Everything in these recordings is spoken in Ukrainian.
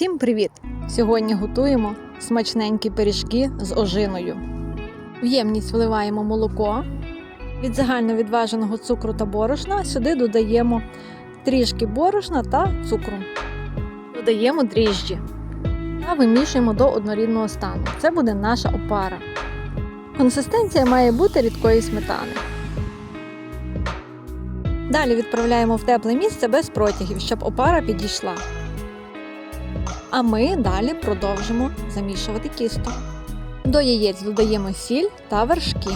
Всім привіт! Сьогодні готуємо смачненькі пиріжки з ожиною. В ємність вливаємо молоко. Від загально відваженого цукру та борошна сюди додаємо трішки борошна та цукру. Додаємо дріжджі та вимішуємо до однорідного стану. Це буде наша опара. Консистенція має бути рідкої сметани. Далі відправляємо в тепле місце без протягів, щоб опара підійшла. А ми далі продовжимо замішувати тісто. До яєць додаємо сіль та вершки.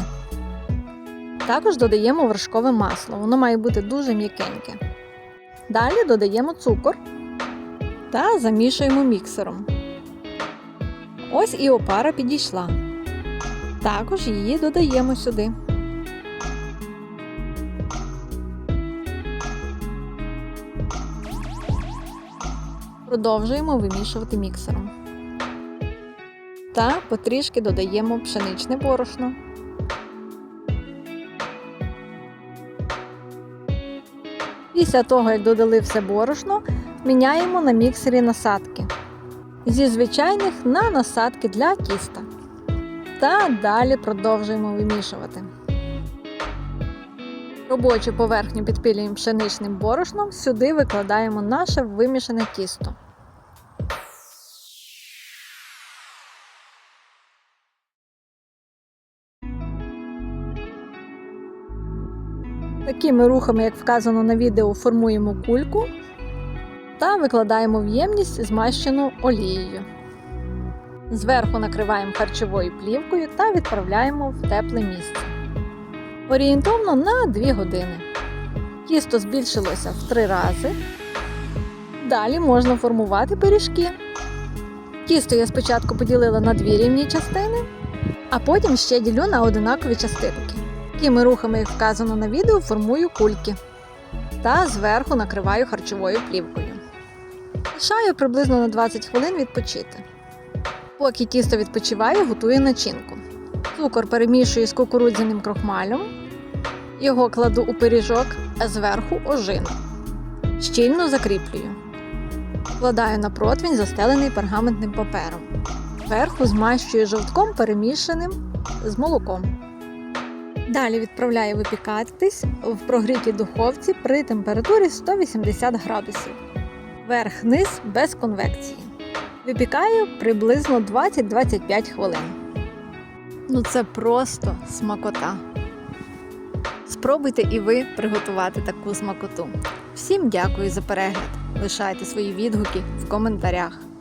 Також додаємо вершкове масло, воно має бути дуже м'якеньке. Далі додаємо цукор та замішуємо міксером. Ось і опара підійшла. Також її додаємо сюди. Продовжуємо вимішувати міксером. Та потрішки додаємо пшеничне борошно. Після того, як додали все борошно, міняємо на міксері насадки зі звичайних на насадки для тіста. Та далі продовжуємо вимішувати. Робочу поверхню підпілюємо пшеничним борошном, сюди викладаємо наше вимішане тісто. Такими рухами, як вказано на відео, формуємо кульку та викладаємо в ємність змащену олією. Зверху накриваємо харчовою плівкою та відправляємо в тепле місце. Орієнтовно на 2 години. Тісто збільшилося в 3 рази. Далі можна формувати пиріжки. Тісто я спочатку поділила на дві рівні частини, а потім ще ділю на одинакові частинки. Такими рухами, як вказано на відео, формую кульки та зверху накриваю харчовою плівкою. Лишаю приблизно на 20 хвилин відпочити. Поки тісто відпочиває, готую начинку. Цукор перемішую з кукурудзяним крохмалем. Його кладу у пиріжок, а зверху ожину. Щільно закріплюю. Вкладаю на противень, застелений пергаментним папером. Зверху змащую жовтком, перемішаним з молоком. Далі відправляю випікатись в прогрітій духовці при температурі 180 градусів. Верх-низ без конвекції. Випікаю приблизно 20-25 хвилин. Ну це просто смакота. Спробуйте і ви приготувати таку смакоту. Всім дякую за перегляд. Лишайте свої відгуки в коментарях.